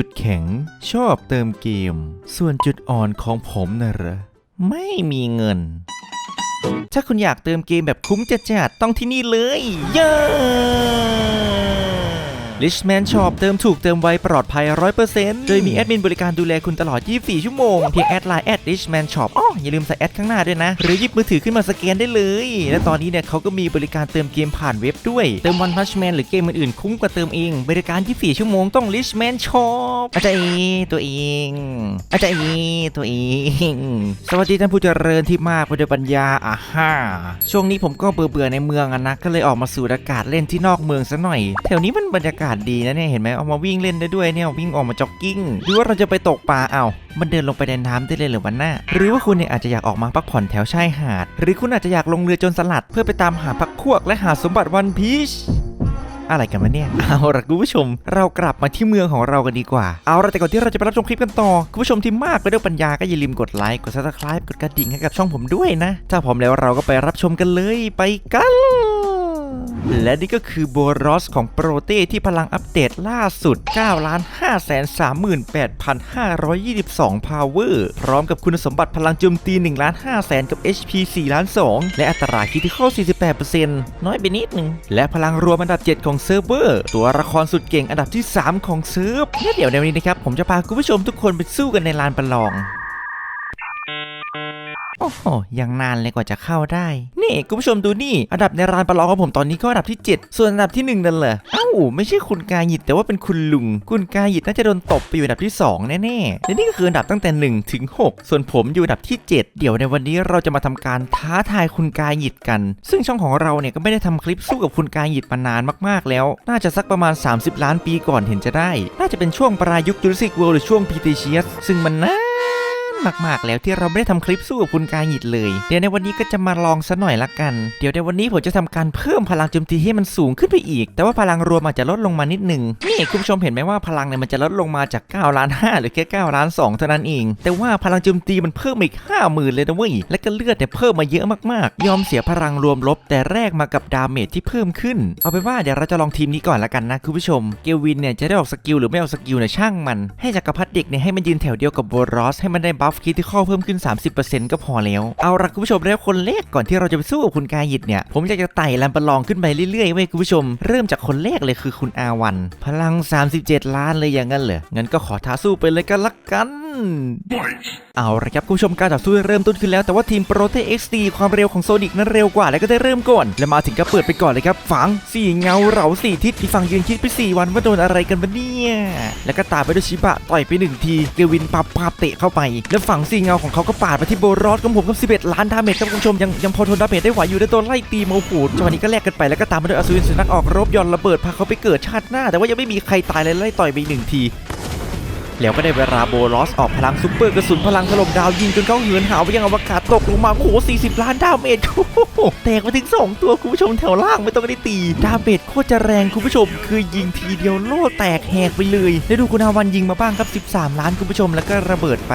จุดแข็งชอบเติมเกม ส่วนจุดอ่อนของผมนะเหรอ ไม่มีเงิน ถ้าคุณอยากเติมเกมแบบคุ้มจัดๆต้องที่นี่เลย เย้ Richman Shop เติมถูกเติมไวปลอดภัย 100%โดยมีแอดมินบริการดูแลคุณตลอด 24 ชั่วโมง เพียงแอดไลน์แอด Richman Shop อ๋ออย่าลืมใส่แอดข้างหน้าด้วยนะ หรือหยิบมือถือขึ้นมาสแกนได้เลย และตอนนี้เนี่ยเขาก็มีบริการเติมเกมผ่านเว็บด้วย เติม One Punch Man หรือเกมอื่นๆ คุ้มกว่าเติมเอง บริการ 24 ชั่วโมงต้อง Richman Shop อาจารย์ตัวเองอาจารย์ตัวเองสวัสดีท่านผู้เจริญที่มากไปด้วยปัญญาอ่าฮ่าช่วงนี้ผมก็เบื่อๆในเมืองอะนะก็เลยออกมาสูดอากาศเล่นที่นอกเมืองซะหน่อยแถวนี้มันบรรยากาศดีนะเนี่ยเห็นไหมเอามาวิ่งเล่นได้ด้วยเนี่ยวิ่งออกมาจ็อกกิ้งหรือว่าเราจะไปตกปลาเอามันเดินลงไปในน้ำได้เลยหรือวันหน้า หรือว่าคุณเนี่ยอาจจะอยากออกมาพักผ่อนแถวชายหาด หรือคุณอาจจะอยากลงเรือจนสลัด เพื่อไปตามหาพักพวกและหาสมบัติวันพีชอะไรกันวะเนี่ย เอาละคุณผู้ชม เรากลับมาที่เมืองของเรากันดีกว่า เอาละแต่ก่อนที่เราจะไปรับชมคลิปกันต่อ คุณผู้ชมที่มากไปด้วยปัญญาก็อย่าลืมกดไลค์ กด subscribe กดกระดิ่งให้กับช่องผมด้วยนะ ถ้าพร้อมแล้วเราก็ไปรับชมกันเลย ไปกัน และนี่ก็คือโบรอสของโปรเต้ที่พลังอัปเดตล่าสุด 9 5 3 8 522 power พร้อมกับคุณสมบัติพลังโจมตี1ล้าน5แสนกับ HP 4ล้าน2และอัตราคิดที่เข้า 48%น้อยไปนิดนึง และพลังรวมอันดับ 7 ของเซิร์ฟเวอร์ ตัวละครสุดเก่งอันดับที่ 3 ของเซิร์ฟและเดี๋ยวในวันนี้นะครับ ผมจะพาคุณผู้ชมทุกคนไปสู้กันในลานประลอง อ้โหยังนานเลยกว่าจะเข้าได้ นี่คุณผู้ชมดูนี่ อันดับในร้านประลองของผมตอนนี้ก็อันดับที่ 7 ส่วนอันดับที่ 1 นั่นเหรอเอ้าไม่ใช่คุณกายิดแต่ว่าเป็นคุณลุง คุณกายิดน่าจะโดนตบไปอยู่อันดับที่ 2 แน่ๆและนี่ก็คืออันดับตั้งแต่1ถึง6ส่วนผมอยู่อันดับที่ 7 เดี๋ยวในวันนี้เราจะมาทำการท้าทายคุณกายิดกัน ซึ่งช่องของเราเนี่ยก็ไม่ได้ทำคลิปสู้กับคุณกายิดมานานมากๆแล้ว น่าจะสักประมาณ 30 ล้านปีก่อนเห็นจะได้ น่าจะเป็นช่วงปลายยุคจูราสสิกเวิลด์หรือช่วงพีเทเชียสซึ่งมันน่า มากๆ แล้วที่เราไม่ได้ทำคลิปสู้กับคุณกาหยิดเลย เดี๋ยวในวันนี้ก็จะมาลองซะหน่อยละกัน เดี๋ยวในวันนี้ผมจะทำการเพิ่มพลังโจมตีให้มันสูงขึ้นไปอีก แต่ว่าพลังรวมอาจจะลดลงมานิดหนึงนี่คุณผู้ชมเห็นไหมว่าพลังเนี่ยมันจะลดลงมาจาก9ล้าน5หรือแค่9ล้าน2เท่านั้นเอง แต่ว่าพลังโจมตีมันเพิ่มอีก50,000เลยนะเว้ยและก็เลือดเนี่ยเพิ่มมาเยอะมากๆ ยอมเสียพลังรวมลบ แต่แรกมากับดาเมจที่เพิ่มขึ้น เอาเป็นว่าเดี๋ยวเราจะลองทีมนี้ก่อนละกันนะคุณผู้ชม เกลวินเนี่ยจะได้ออกสกิลหรือไม่ออกสกิลเนี่ยช่างมัน ให้จักรพรรดิเด็กเนี่ยให้มันยืนแถวเดียวกับโบรอสให้มันได้บัฟคิดที่ข้อเพิ่มขึ้น 30%ก็พอแล้ว เอาละคุณผู้ชมแล้วคนแรกก่อนที่เราจะไปสู้กับคุณกายิดเนี่ย ผมอยากจะไต่ลำประลองขึ้นไปเรื่อยๆเว้ยคุณผู้ชม เริ่มจากคนแรกเลยคือคุณอาวัน พลัง 37 ล้านเลยอย่างนั้นเหรองั้นก็ขอท้าสู้ไปเลยกันละกันเอาละครับคุณผู้ชมการต่อสู้เริ่มต้นขึ้นแล้วแต่ว่าทีมโปรเท XD ความเร็วของโซนิกนั้นเร็วกว่าและก็ได้เริ่มก่อน และมาถึงก็เปิดไปก่อนเลยครับฝังสี่เงาเหลาสี่ทิศที่ฝั่งยืนคิดไปสี่วันว่าโดนอะไรกันบ้าเนี่ยแล้วก็ตามไปด้วยชิบะต่อยไปหนึ่งทีเกวินปับปาบเตะเข้าไป แล้วฝั่งสี่เงาของเขาก็ปาดไปที่โบรอสของผมกับ11ล้านดาเมจครับคุณผู้ชมยังยังพอทนดาเมจได้ไหวอยู่ในตัวไล่ตีโมโหจังหวะนี้ก็แลกกันไปแล้วก็ตามมาด้วยอสูรสุนัขออกรบยอนระเบิดพาเขาไปเกิดชาติหน้า แต่ว่ายังไม่มีใครตายเลยไล่ต่อยไปหนึ่งที แล้วก็ได้เวลาโบลอสออกพลังซุปเปอร์กระสุนพลังถล่มดาวยิงจนเขาเหินหาวไปยังอวกาศตกลงมาโอ้โห40 ล้านดาเมจโอ้โหแตกไปถึง 2 ตัวคุณผู้ชมแถวล่างไม่ต้องได้ตี ดาเมจโคตรจะแรงคุณผู้ชม คือยิงทีเดียวโล่แตกแหกไปเลย แล้วดูคุณอาวันยิงมาบ้างครับ 13 ล้านคุณผู้ชมแล้วก็ระเบิดไป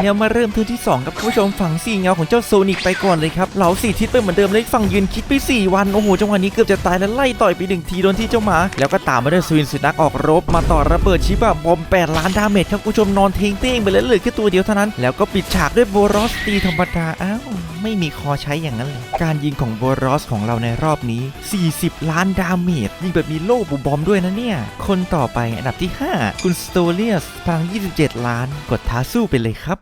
แล้วมาเริ่มทิร์นที่2กับคุณผู้ชมฝั่งสี่เงาของเจ้าโซนิกไปก่อนเลยครับเหลาสี่ทิศไปเหมือนเดิมเลยฝั่งยืนคิดไป 4 วัน โอ้โหจังหวะนี้เกือบจะตายแล้วไล่ต่อยไปหนึ่งทีโดนที่เจ้าหมา แล้วก็ตามมาด้วยสวินสุนัขออกรบ มาต่อระเบิดชิบะบอม 8 ล้านดาเมจครับคุณผู้ชมนอนเทงเต้งไปเลยเหลือแค่ตัวเดียวเท่านั้น แล้วก็ปิดฉากด้วยโบรอสตีธรรมดาอ้าวไม่มีคอใช้อย่างนั้นเลยการยิงของโบรอสของเราในรอบนี้ 40 ล้านดาเมจยิงแบบมีโล่บุบอมด้วยนะเนี่ยคนต่อไปอันดับที่ 5 คุณสโตเลียสพลัง 27 ล้าน กดท้าสู้ไปเลยครับ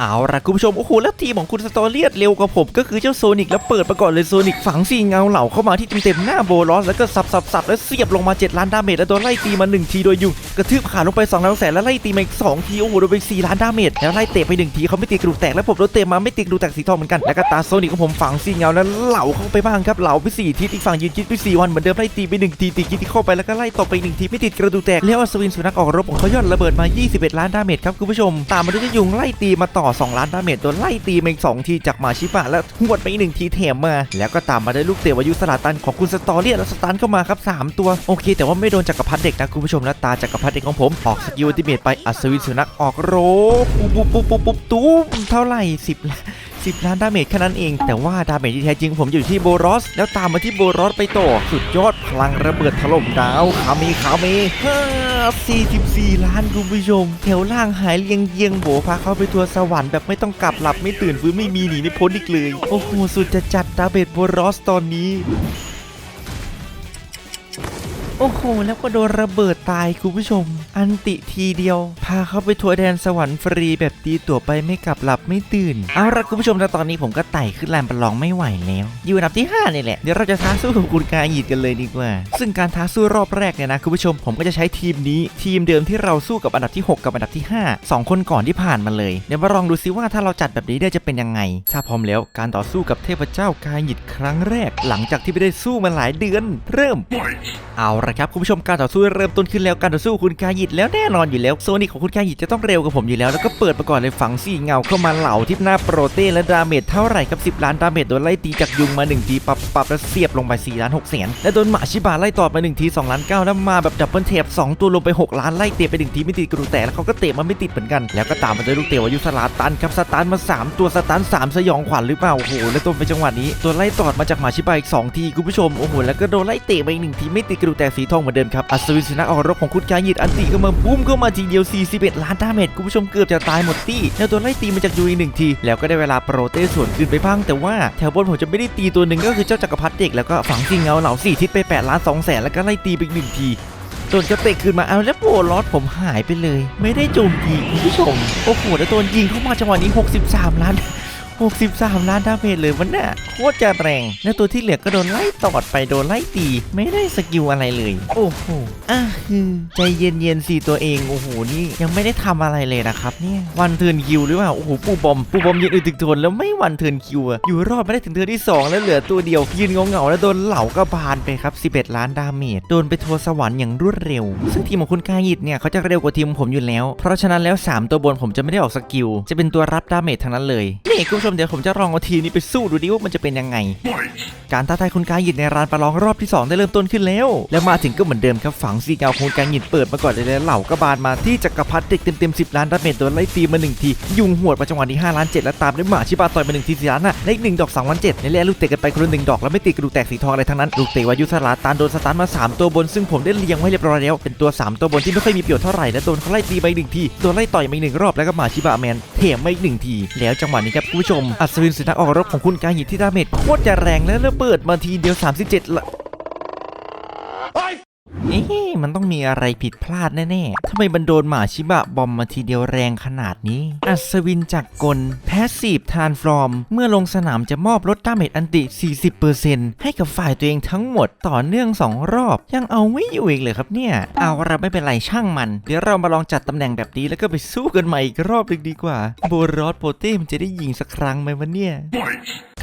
เอาละคุณผู้ชม โอ้โห แล้วทีมของคุณสตอเลียดเร็วกว่าผม ก็คือเจ้าโซนิกแล้วเปิดมาก่อนเลยโซนิกฝังสีเงาเหล่าเข้ามาที่เต็มๆหน้าโบลอส แล้วก็สับสับสับแล้วเสียบลงมา 7 ล้านดาเมจแล้วโดนไล่ตีมา 1 ทีโดยยุงกระทืบขาลงไป2ล้านแสนแล้วไล่ตีมาอีก2ทีโอ้โหโดนไป4ล้านดาเมจแล้วไล่เตะไป1ทีเขาไม่ตีกระดูกแตกแล้วผมโดนเตะมาไม่ตีกระดูกแตกสีทองเหมือนกันแล้วก็ตาโซนิกของผมฝังสีเงาแล้วเหล่าเข้าไปบ้างครับเหล่าไป4ทิศอีกฝั่งยืนคิดไป4วันเหมือนเดิมไล่ตีไป1ทีตีคิดที่เข้าไปแล้วก็ไล่ตบไป1ทีไม่ติดกระดูกแตกแล้วอัศวินสุนัขออกรบของเขายอดระเบิดมา 21 ล้านดาเมจครับคุณผู้ชมตามมาด้วยยุงไล่ตีมาต่อ 2 ล้านดาเมจโดนไล่ตีมาอีก2ทีจากมาชิบะแล้วหวดไปอีกหนึ่งทีแถมมา แล้วก็ตามมาด้วยลูกเตะวายุสลาตันของคุณสตอเรียแล้วสตันเข้ามาครับ 3 ตัว โอเค แต่ว่าไม่โดนจักรพรรดิเด็กนะคุณผู้ชมแล้วตาจักรพรรดิรรดิเอกของผม ออกสกิลติเมตไปอัศวินสุนัขออกโรบปุ๊บปุ๊บปุ๊บปุ๊บปุบตุ้มเท่าไหร่สิบล้านสิบล้านดาเมจแค่นั้นเอง แต่ว่าดาเมจที่แท้จริงผมอยู่ที่โบรอส แล้วตามมาที่โบรอสไปต่อสุดยอดพลังระเบิดถล่มดาวขามีขามีฮ่า 44 ล้านคุณผู้ชม แถวล่างหายเลียงเยียงโบพาเขาไปทัวร์สวรรค์แบบไม่ต้องกลับหลับไม่ตื่นฟื้นไม่มีหนีไม่พ้นอีกเลย โอ้โห สุดจะจัดดาเมจโบรอสตอนนี้ โอ้โห แล้วก็โดนระเบิดตายคุณผู้ชม อันติทีเดียว พาเขาไปทัวร์แดนสวรรค์ฟรีแบบตีตั๋วไปไม่กลับหลับไม่ตื่น เอาละคุณผู้ชมแล้วตอนนี้ผมก็ไต่ขึ้นแลนประลองไม่ไหวแล้ว อยู่อันดับที่5นี่แหละ เดี๋ยวเราจะท้าสู้กับคุณกาหยิดกันเลยดีกว่า ซึ่งการท้าสู้รอบแรกเนี่ยนะคุณผู้ชมผมก็จะใช้ทีมนี้ ทีมเดิมที่เราสู้กับอันดับที่ 6 กับอันดับที่ 5 2 คนก่อนที่ผ่านมาเลย เดี๋ยวมาลองดูซิว่าถ้าเราจัดแบบนี้ได้จะเป็นยังไง ถ้าพร้อมแล้วการต่อสู้กับเทพเจ้ากาหยิดครั้งแรก หลังจากที่ไม่ได้สู้มาหลายเดือน เริ่ม เอาละครับคุณผู้ชมการต่อสู้เริ่มต้นขึ้นแล้วการต่อสู้คุณกายิดแล้วแน่นอนอยู่แล้วโซนิกของคุณกายิดจะต้องเร็วกว่าผมอยู่แล้วแล้วก็เปิดมาก่อนเลยฝังสี่เงาเข้ามาเหล่าที่หน้าโปรเต้และดาเมจเท่าไหร่ครับ10 ล้านดาเมจโดนไล่ตีจากยุงมา1ทีปับปับแล้วเสียบลงไป4ล้าน6แสนและโดนหมาชิบะไล่ต่อมา1ที2ล้าน9แล้วมาแบบดับเบิลเทป2ตัวลงไป 6 ล้านไล่เตะไป1ทีไม่ติดกระดูกแตกแล้วเขาก็เตะมาไม่ติดเหมือนกัน แล้วก็ตามมาด้วยลูกเตะวายุสลาตันครับสตาร์มา 3 ตัวสตาร์3สยองขวัญหรือเปล่าโอ้โหแล้วตัวไปจังหวะนี้ตัวไล่ตอดมาจากหมาชิบะอีกสองทีคุณผู้ชมโอ้โหแล้วก็โดนไล่เตะไปอีกหนึ่งทีไม่ติดกระดูกแตกสีทองเหมือนเดิมครับ อัศวินสุนัขออกรบของคุณกายิดอันติก็มาบุ้มเข้ามาทีเดียว 41 ล้านดาเมจคุณผู้ชมเกือบจะตายหมดตี้แล้วตัวไล่ตีมาจากยูอีกหนึ่งที แล้วก็ได้เวลาโปรเต้สวนคืนไปบ้าง แต่ว่าแถวบนผมจะไม่ได้ตีตัวหนึ่งก็คือเจ้าจักรพรรดิเด็กแล้วก็ฝังสิงเงาเหล่าสี่ทิศไป8ล้าน2แสนแล้วก็ไล่ตีไปอีกหนึ่งทีโดนกระเตะคืนมาเอาแล้วโบลอสผมหายไปเลย ไม่ได้โจมตีคุณผู้ชมโอ้โหแล้วโดนยิงเข้ามาจังหวะนี้ 63 ล้าน 63 ล้านดาเมจเลยวันน่ะโคตรจะแรง แล้วตัวที่เหลือก็โดนไล่ตอดไปโดนไล่ตี ไม่ได้สกิลอะไรเลย โอ้โหอะคือใจเย็นๆสิตัวเอง โอ้โห นี่ยังไม่ได้ทำอะไรเลยนะครับเนี่ยวันเทิร์นคิวหรือเปล่า โอ้โห ปูบอม ปูบอมยืนอึดถึกทนแล้วไม่วันเทิร์นคิวอะอยู่รอดไม่ได้ถึงเทิร์นที่ 2 แล้วเหลือตัวเดียว ยืนเงาๆแล้วโดนเหล่ากระบาลไปครับ 11 ล้านดาเมจ โดนไปทัวร์สวรรค์อย่างรวดเร็ว ซึ่งทีมของคุณกายิดเนี่ยเขาจะเร็วกว่าทีมของผมอยู่แล้ว เพราะฉะนั้นแล้ว 3 ตัวบนผมจะไม่ได้ออกสกิล จะเป็นตัวรับดาเมจทั้งนั้นเลย นี่คุณผู้ชมเดี๋ยวผมจะลองเอาทีมนี้ไปสู้ดูดิว่ามันจะเป็นยังไง การท้าทายคุณกายิดในร้านประลองรอบที่ 2 ได้เริ่มต้นขึ้นแล้ว แล้วมาถึงก็เหมือนเดิมครับฝังซีเกาของคุณกายิดเปิดมาก่อนเลยแล้วเหล่ากระบาลมาที่จักรพรรดิเด็กเต็มๆ10ล้านดาเมจโดนไล่ตีมา1ทียุงหวดมาจังหวะนี้5ล้าน7แล้วตามด้วยหมาชิบะต่อยมา1ที4ล้านน่ะและอีก1ดอก2ล้าน7ในแรกลูกเตะกันไปคนละหนึ่งดอกแล้วไม่ตีกระดูกแตกสีทองอะไรทั้งนั้นลูกเตะวายุสลาตานโดนสตาร์ทมา 3 ตัวบน ซึ่งผมได้เรียงไว้เรียบร้อยแล้วเป็นตัว 3 ตัวบนที่ไม่ค่อยมีประโยชน์เท่าไหร่และโดนเขาไล่ตีไปหนึ่งทีโดนไล่ต่อยมาอีกหนึ่งรอบแล้วก็หมาชิบะแมนเถมมาอีกหนึ่งทีแล้วจังหวะนี้ครับคุณผู้ชมอัศวินสุนัขออกรบของคุณกาหิที่ดาเมจโคตรจะแรงและระเบิดมาทีเดียว 37ละ เอ๊ะมันต้องมีอะไรผิดพลาดแน่ๆทำไมมันโดนหมาชิบะบอมมาทีเดียวแรงขนาดนี้ อัศวินจากกลแพสซีฟทานฟอร์มเมื่อลงสนามจะมอบลดดาเมจอันติ 40%ให้กับฝ่ายตัวเองทั้งหมดต่อเนื่อง 2 รอบ ยังเอาไม่อยู่อีกเลยครับเนี่ย เอาละไม่เป็นไรช่างมัน เดี๋ยวเรามาลองจัดตำแหน่งแบบนี้แล้วก็ไปสู้กันใหม่อีกรอบหนึงดีกว่า โบรอสโปเต้มันจะได้ยิงสักครั้งไหมวะเนี่ย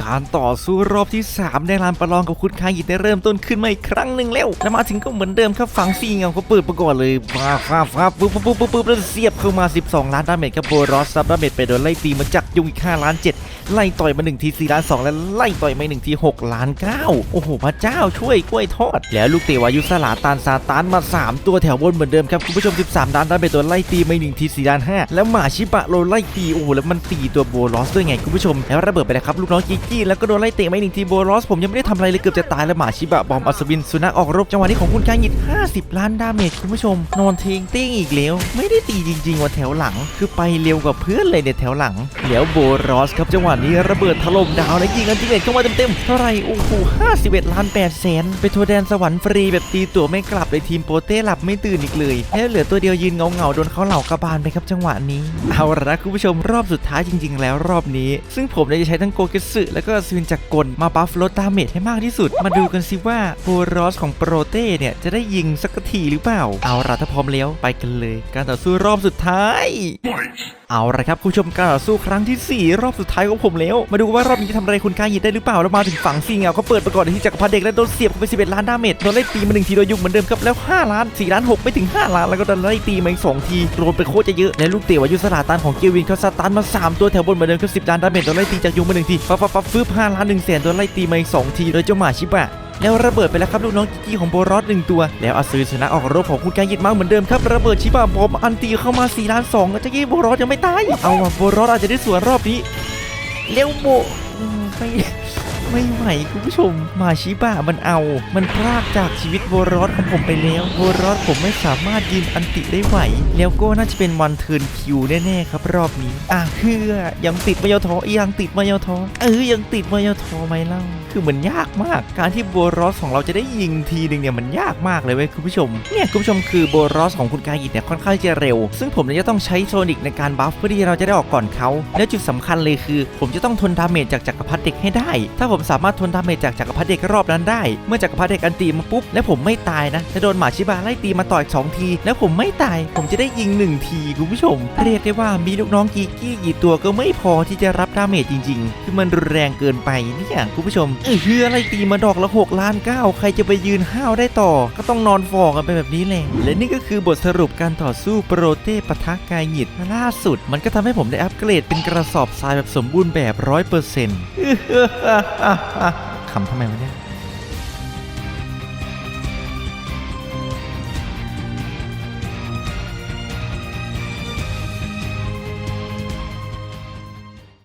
การต่อสู้รอบที่ 3 ในลานประลองกับคุณคายิได้เริ่มต้นขึ้นมาอีกครั้งหนึ่งแล้วแล้วมาถึงก็เหมือนเดิมครับฝังซีเงาเขาเปิดประก่อนเลยฟ้าฟ้าฟ้าปุ๊บปุ๊บปุ๊บปุ๊บปุ๊บแล้วเสียบเข้ามา 12 ล้านดาเมจครับโบรอสซับดาเมจไปโดนไล่ตีมาจากยุงอีก5ล้าน7ไล่ต่อยมา1ที4ล้าน2แล้วไล่ต่อยมา1ที6ล้าน9โอ้โหพระเจ้าช่วยกล้วยทอด แล้วลูกเตะวายุสลาตานซาตานมา 3 ตัวแถวบนเหมือนเดิมครับคุณผู้ชม 13 ล้านดาเมจโดนไล่ตีมา1ที4ล้าน5แล้วหมาชิบะโดนไล่ตีโอ้แล้วมันตีตัวโบรอสด้วยไงคุณผู้ชมแล้วระเบิดไปเลยครับลูกน้องกิกี้แล้วก็โดนไล่เตะมาอีกหนึ่งทีโบรอสผมยังไม่ได้ทำอะไรเลยเกือบจะตายแล้วหมาชิบะบอมอัศวินสุนัขออกรบจังหวะนี้ของคุณกายิด50 ล้านดาเมจคุณผู้ชม นอนเทงเต้งอีกแล้ว ไม่ได้ตีจริงๆว่าแถวหลัง คือไปเร็วกว่าเพื่อนเลยเนี่ยแถวหลังแล้วโบรอสครับจังหวะนี้ระเบิดถล่มดาวและยิงอันติเมตเข้ามาเต็มๆเท่าไรโอ้โห51ล้าน8แสนไปทัวร์แดนสวรรค์ฟรีแบบตีตัวไม่กลับเลยทีมโปเต้หลับไม่ตื่นอีกเลยแล้วเหลือตัวเดียวยืนเงาๆโดนเขาเหล่ากระบาลไปครับจังหวะนี้เอาละคุณผู้ชมรอบสุดท้ายจริง ๆ แล้วรอบนี้ ซึ่งผมจะใช้ทั้งโกเกสึแล้แล้วก็ซูนจากกลมาบัฟลดดาเมจให้มากที่สุด มาดูกันสิว่าโบรอสของโปรเต้เนี่ยจะได้ยิงสักทีหรือเปล่า เอาละถ้าพร้อมแล้วไปกันเลย การต่อสู้รอบสุดท้าย เอาละครับคุณผู้ชมการต่อสู้ครั้งที่ 4 รอบสุดท้ายของผมแล้ว มาดูว่ารอบนี้จะทำอะไรคุณกายิดได้หรือเปล่าแล้วมาถึงฝั่งซีเงาก็เปิดไปก่อนที่จักรพรรดิเด็กแล้วโดนเสียบเข้าไป11 ล้านดาเมจโดนไล่ตีมาหนึ่งทีโดยยุงเหมือนเดิมครับแล้ว 5 ล้าน 4 ล้าน 6 ไม่ถึง 5 ล้าน แล้วก็โดนไล่ตีมาอีก2ทีโดนไปโคตรจะเยอะและลูกเตะวายุสลาตันของเกวินเขาสตันมา 3 ตัวแถวบนเหมือนเดิมครับ10ล้านดาเมจโดนไล่ตีจากยุงมาหนึ่งทีปั๊บปั๊บปั๊บฟึบ5ล้าน1แสนโดนไล่ตีมาอีก2ทีโดยเจ้าหมาชิบะ แล้วระเบิดไปแล้วครับลูกน้องจิกี้ของโบรอสหนึ่งตัว แล้วอาซูชนะออกรบของคุณกายหยิดมาเหมือนเดิมครับระเบิดชิบะบอมอันตีเข้ามา4ล้าน2แล้วจะกี้โบรอสยังไม่ตายเอาว่ะโบรอสอาจจะได้สวนรอบนี้เร็วโบไม่ ไม่ไหวคุณผู้ชม มาชิบะมันเอา มันพรากจากชีวิตโบรอสของผมไปแล้วโบรอสผมไม่สามารถยืนอันติได้ไหว แล้วก็น่าจะเป็นวันเทิร์นคิวแน่ๆครับ รอบนี้ อะเพื่อยังติดมายอทอยังติดมายอทอเออยังติดมายอทอไหมเล่าคือมันยากมาก การที่โบรอสของเราจะได้ยิงทีหนึ่งเนี่ยมันยากมากเลยเว้ยคุณผู้ชม เนี่ยคุณผู้ชมคือโบรอสของคุณกายิดเนี่ยค่อนข้างจะเร็ว ซึ่งผมเนี่ยจะต้องใช้โซนิกในการบัฟเพื่อที่เราจะได้ออกก่อนเขา แล้วจุดสำคัญเลยคือ ผมจะต้องทนดาเมจจากจักรพรรดิเด็กให้ได้ ถ้าผมมสามารถทนดาเมจจากจักรพรรดิเด็กรอบนั้นได้ เมื่อจักรพรรดิเด็กอันตีมาปุ๊บ แล้วผมไม่ตายนะจะโดนหมาชิบะไล่ตีมาต่ออีกสองที แล้วผมไม่ตาย ผมจะได้ยิงหนึ่งทีคุณผู้ชม เรียกได้ว่ามีลูกน้องกีกี้กี่ตัวก็ไม่พอที่จะรับดาเมจจริง ๆ คือมันรุนแรงเกินไปเนี่ยคุณผู้ชมเออคืออะไรตีมาดอกละ6ล้าน9ใครจะไปยืนห้าวได้ต่อ ก็ต้องนอนฟอกันไปแบบนี้แหละและนี่ก็คือบทสรุปการต่อสู้โปรเตปะทะกายหิดล่าสุด มันก็ทำให้ผมได้อัปเกรดเป็นกระสอบทรายแบบสมบูรณ์แบบร้อยเปอร์เซ็นต์คำทำไมวะเนี่ย